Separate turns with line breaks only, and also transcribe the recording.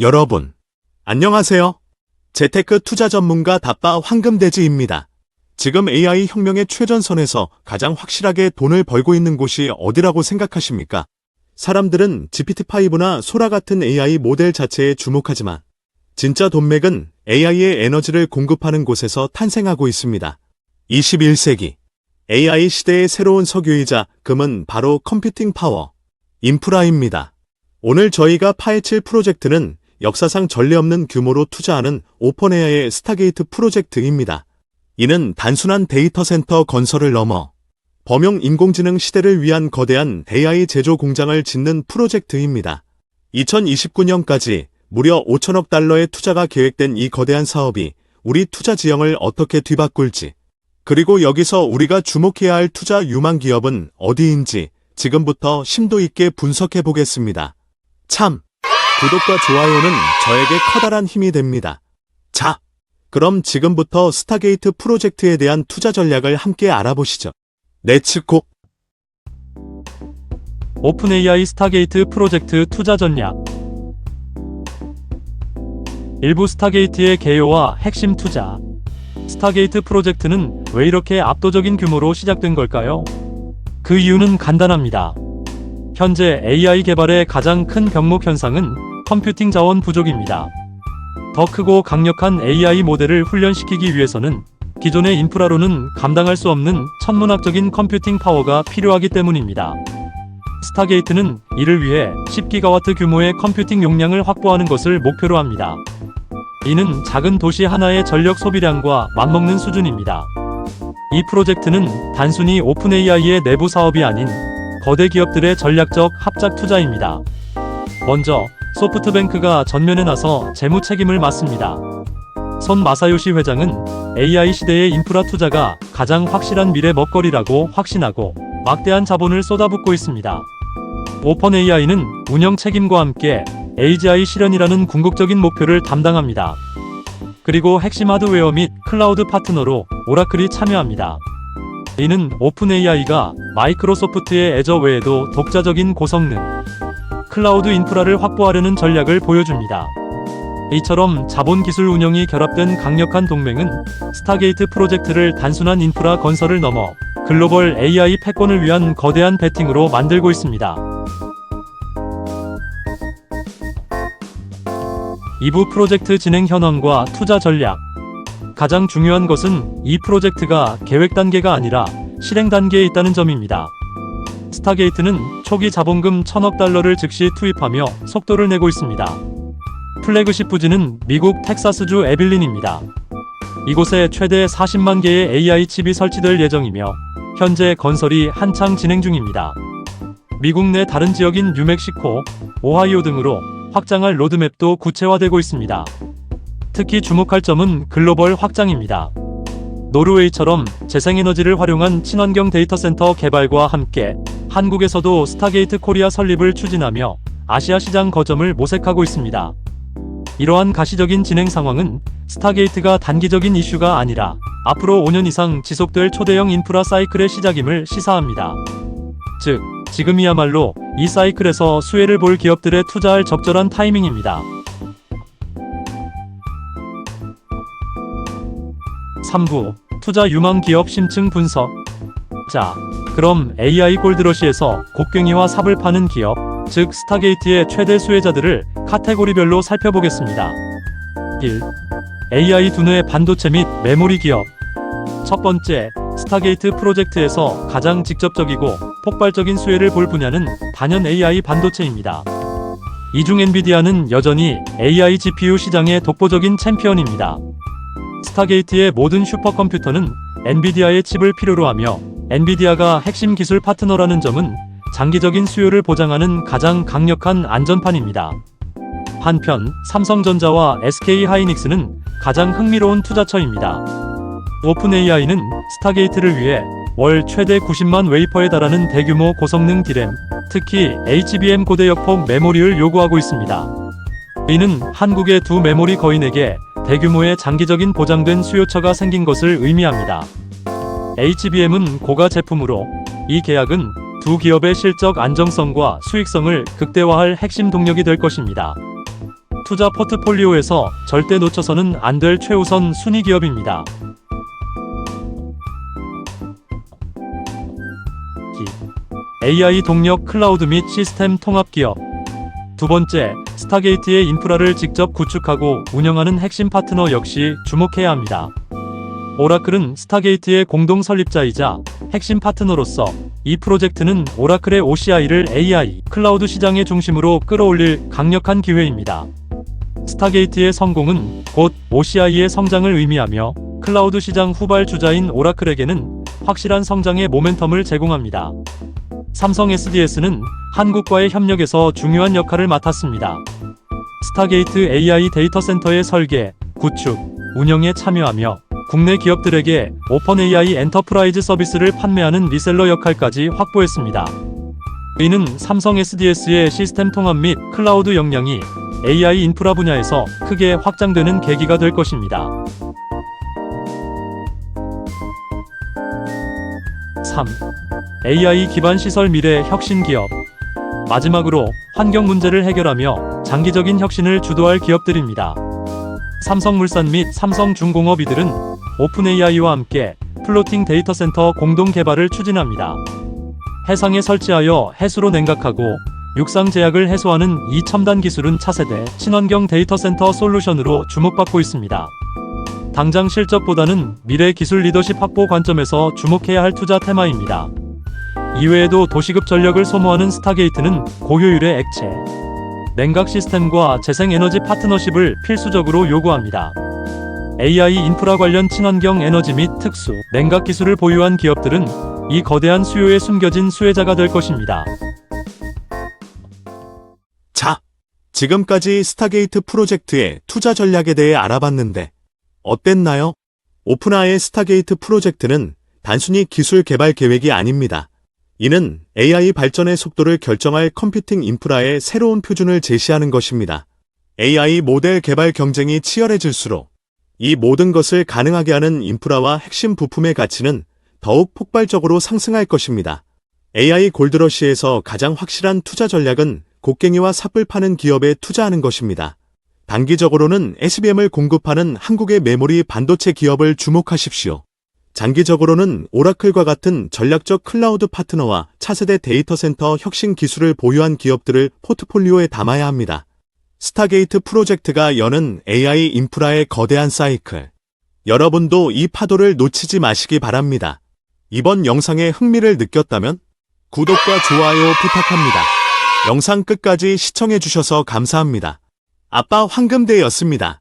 여러분, 안녕하세요. 재테크 투자 전문가 다빠 황금돼지입니다. 지금 AI 혁명의 최전선에서 가장 확실하게 돈을 벌고 있는 곳이 어디라고 생각하십니까? 사람들은 GPT-5나 소라 같은 AI 모델 자체에 주목하지만 진짜 돈맥은 AI의 에너지를 공급하는 곳에서 탄생하고 있습니다. 21세기 AI 시대의 새로운 석유이자 금은 바로 컴퓨팅 파워, 인프라입니다. 오늘 저희가 파헤칠 프로젝트는 역사상 전례 없는 규모로 투자하는 오픈 AI의 스타게이트 프로젝트입니다. 이는 단순한 데이터 센터 건설을 넘어 범용 인공지능 시대를 위한 거대한 AI 제조 공장을 짓는 프로젝트입니다. 2029년까지 무려 5천억 달러의 투자가 계획된 이 거대한 사업이 우리 투자 지형을 어떻게 뒤바꿀지, 그리고 여기서 우리가 주목해야 할 투자 유망 기업은 어디인지 지금부터 심도 있게 분석해 보겠습니다. 참, 구독과 좋아요는 저에게 커다란 힘이 됩니다. 자, 그럼 지금부터 스타게이트 프로젝트에 대한 투자 전략을 함께 알아보시죠. 렛츠고!
오픈AI 스타게이트 프로젝트 투자 전략 일부 스타게이트의 개요와 핵심 투자 스타게이트 프로젝트는 왜 이렇게 압도적인 규모로 시작된 걸까요? 그 이유는 간단합니다. 현재 AI 개발의 가장 큰 병목 현상은 컴퓨팅 자원 부족입니다. 더 크고 강력한 AI 모델을 훈련시키기 위해서는 기존의 인프라로는 감당할 수 없는 천문학적인 컴퓨팅 파워가 필요하기 때문입니다. 스타게이트는 이를 위해 10기가와트 규모의 컴퓨팅 용량을 확보하는 것을 목표로 합니다. 이는 작은 도시 하나의 전력 소비량과 맞먹는 수준입니다. 이 프로젝트는 단순히 오픈AI의 내부 사업이 아닌 거대 기업들의 전략적 합작 투자입니다. 먼저 소프트뱅크가 전면에 나서 재무 책임을 맡습니다. 손 마사요시 회장은 AI 시대의 인프라 투자가 가장 확실한 미래 먹거리라고 확신하고 막대한 자본을 쏟아붓고 있습니다. 오픈 AI는 운영 책임과 함께 AGI 실현이라는 궁극적인 목표를 담당합니다. 그리고 핵심 하드웨어 및 클라우드 파트너로 오라클이 참여합니다. 이는 오픈 AI가 마이크로소프트의 애저 외에도 독자적인 고성능 클라우드 인프라를 확보하려는 전략을 보여줍니다. 이처럼 자본 기술 운영이 결합된 강력한 동맹은 스타게이트 프로젝트를 단순한 인프라 건설을 넘어 글로벌 AI 패권을 위한 거대한 베팅으로 만들고 있습니다. 2부 프로젝트 진행 현황과 투자 전략. 가장 중요한 것은 이 프로젝트가 계획 단계가 아니라 실행 단계에 있다는 점입니다. 스타게이트는 초기 자본금 1000억 달러를 즉시 투입하며 속도를 내고 있습니다. 플래그십 부지는 미국 텍사스주 에빌린입니다. 이곳에 최대 40만 개의 AI 칩이 설치될 예정이며 현재 건설이 한창 진행 중입니다. 미국 내 다른 지역인 뉴멕시코, 오하이오 등으로 확장할 로드맵도 구체화되고 있습니다. 특히 주목할 점은 글로벌 확장입니다. 노르웨이처럼 재생에너지를 활용한 친환경 데이터 센터 개발과 함께 한국에서도 스타게이트 코리아 설립을 추진하며 아시아 시장 거점을 모색하고 있습니다. 이러한 가시적인 진행 상황은 스타게이트가 단기적인 이슈가 아니라 앞으로 5년 이상 지속될 초대형 인프라 사이클의 시작임을 시사합니다. 즉, 지금이야말로 이 사이클에서 수혜를 볼 기업들에 투자할 적절한 타이밍입니다. 3부 투자 유망 기업 심층 분석. 자, 그럼 AI 골드러시에서 곡괭이와 삽을 파는 기업, 즉 스타게이트의 최대 수혜자들을 카테고리별로 살펴보겠습니다. 1. AI 두뇌 반도체 및 메모리 기업. 첫 번째, 스타게이트 프로젝트에서 가장 직접적이고 폭발적인 수혜를 볼 분야는 단연 AI 반도체입니다. 이중 엔비디아는 여전히 AI GPU 시장의 독보적인 챔피언입니다. 스타게이트의 모든 슈퍼컴퓨터는 엔비디아의 칩을 필요로 하며 엔비디아가 핵심 기술 파트너라는 점은 장기적인 수요를 보장하는 가장 강력한 안전판입니다. 한편 삼성전자와 SK 하이닉스는 가장 흥미로운 투자처입니다. 오픈AI는 스타게이트를 위해 월 최대 90만 웨이퍼에 달하는 대규모 고성능 디램, 특히 HBM 고대 역폭 메모리를 요구하고 있습니다. 이는 한국의 두 메모리 거인에게 대규모의 장기적인 보장된 수요처가 생긴 것을 의미합니다. HBM은 고가 제품으로 이 계약은 두 기업의 실적 안정성과 수익성을 극대화할 핵심 동력이 될 것입니다. 투자 포트폴리오에서 절대 놓쳐서는 안 될 최우선 순위 기업입니다. 기. AI 동력 클라우드 및 시스템 통합 기업. 두 번째, 스타게이트의 인프라를 직접 구축하고 운영하는 핵심 파트너 역시 주목해야 합니다. 오라클은 스타게이트의 공동 설립자이자 핵심 파트너로서 이 프로젝트는 오라클의 OCI를 AI 클라우드 시장의 중심으로 끌어올릴 강력한 기회입니다. 스타게이트의 성공은 곧 OCI의 성장을 의미하며 클라우드 시장 후발 주자인 오라클에게는 확실한 성장의 모멘텀을 제공합니다. 삼성 SDS는 한국과의 협력에서 중요한 역할을 맡았습니다. 스타게이트 AI 데이터 센터의 설계, 구축, 운영에 참여하며 국내 기업들에게 오픈 AI 엔터프라이즈 서비스를 판매하는 리셀러 역할까지 확보했습니다. 이는 삼성 SDS의 시스템 통합 및 클라우드 역량이 AI 인프라 분야에서 크게 확장되는 계기가 될 것입니다. 3. AI 기반 시설 미래 혁신 기업. 마지막으로 환경 문제를 해결하며 장기적인 혁신을 주도할 기업들입니다. 삼성물산 및 삼성중공업 이들은 오픈AI와 함께 플로팅 데이터 센터 공동 개발을 추진합니다. 해상에 설치하여 해수로 냉각하고 육상 제약을 해소하는 이 첨단 기술은 차세대 친환경 데이터 센터 솔루션으로 주목받고 있습니다. 당장 실적보다는 미래 기술 리더십 확보 관점에서 주목해야 할 투자 테마입니다. 이외에도 도시급 전력을 소모하는 스타게이트는 고효율의 액체, 냉각 시스템과 재생에너지 파트너십을 필수적으로 요구합니다. AI 인프라 관련 친환경 에너지 및 특수 냉각 기술을 보유한 기업들은 이 거대한 수요에 숨겨진 수혜자가 될 것입니다.
자, 지금까지 스타게이트 프로젝트의 투자 전략에 대해 알아봤는데 어땠나요? 오픈아의 스타게이트 프로젝트는 단순히 기술 개발 계획이 아닙니다. 이는 AI 발전의 속도를 결정할 컴퓨팅 인프라의 새로운 표준을 제시하는 것입니다. AI 모델 개발 경쟁이 치열해질수록 이 모든 것을 가능하게 하는 인프라와 핵심 부품의 가치는 더욱 폭발적으로 상승할 것입니다. AI 골드러시에서 가장 확실한 투자 전략은 곡괭이와 삽을 파는 기업에 투자하는 것입니다. 단기적으로는 SBM을 공급하는 한국의 메모리 반도체 기업을 주목하십시오. 장기적으로는 오라클과 같은 전략적 클라우드 파트너와 차세대 데이터 센터 혁신 기술을 보유한 기업들을 포트폴리오에 담아야 합니다. 스타게이트 프로젝트가 여는 AI 인프라의 거대한 사이클. 여러분도 이 파도를 놓치지 마시기 바랍니다. 이번 영상에 흥미를 느꼈다면 구독과 좋아요 부탁합니다. 영상 끝까지 시청해주셔서 감사합니다. 아빠 황금대였습니다.